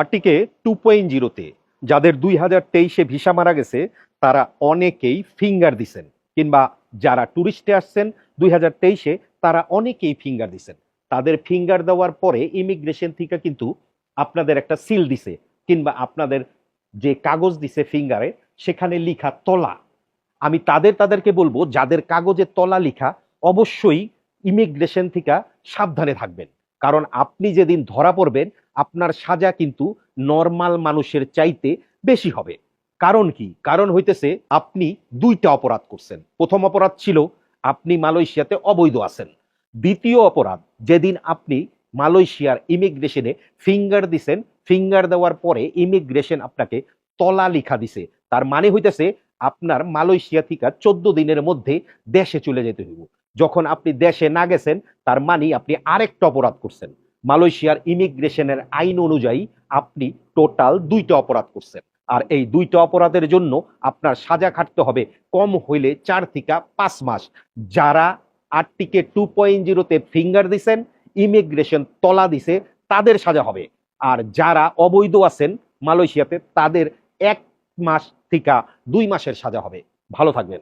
আর্টিকে two point জিরোতে, যাদের দুই হাজার তেইশে ভিসা মারা গেছে, তারা অনেকেই ফিঙ্গার দিছেন। কিংবা যারা টুরিস্টে আসছেন, দুই হাজার তেইশে তারা অনেকেই ফিঙ্গার দিছেন। তাদের ফিঙ্গার দেওয়ার পরে ইমিগ্রেশন থেকে কিন্তু আপনাদের একটা সিল দিছে, কিংবা আপনাদের যে কাগজ দিছে ফিঙ্গারে, সেখানে লিখা তলা। আমি তাদের তাদেরকে বলব, যাদের কাগজে তলা লিখা, অবশ্যই ইমিগ্রেশন থেকে সাবধানে থাকবেন। কারণ আপনি যেদিন ধরা পড়বেন, আপনার সাজা কিন্তু নর্মাল মানুষের চাইতে বেশি হবে। কারণ কি? কারণ হইতেছে আপনি দুইটা অপরাধ করছেন। প্রথম অপরাধ ছিল, আপনি মালয়েশিয়াতে অবৈধ আছেন। দ্বিতীয় অপরাধ, যেদিন আপনি মালয়েশিয়ার ইমিগ্রেশনে ফিঙ্গার দিছেন ফিঙ্গার দেওয়ার পরে ইমিগ্রেশন আপনাকে তলা লিখা দিছে। তার মানে হইতেছে আপনার মালয়েশিয়া থেকে চোদ্দ দিনের মধ্যে দেশে চলে যেতে হইব। যখন আপনি দেশে না গেছেন, তার মানে আপনি আরেকটা অপরাধ করছেন। মালয়েশিয়ার ইমিগ্রেশনের আইন অনুযায়ী আপনি টোটাল দুইটা অপরাধ করছেন। আর এই দুইটা অপরাধের জন্য আপনার সাজা খাটতে হবে কম হইলে চার থেকে পাঁচ মাস। যারা আটটিকে টু পয়েন্ট জিরোতে ফিঙ্গার দিছেন, ইমিগ্রেশন তলা দিছে, তাদের সাজা হবে। আর যারা অবৈধ আছেন মালয়েশিয়াতে, তাদের এক মাস থেকে দুই মাসের সাজা হবে। ভালো থাকবেন।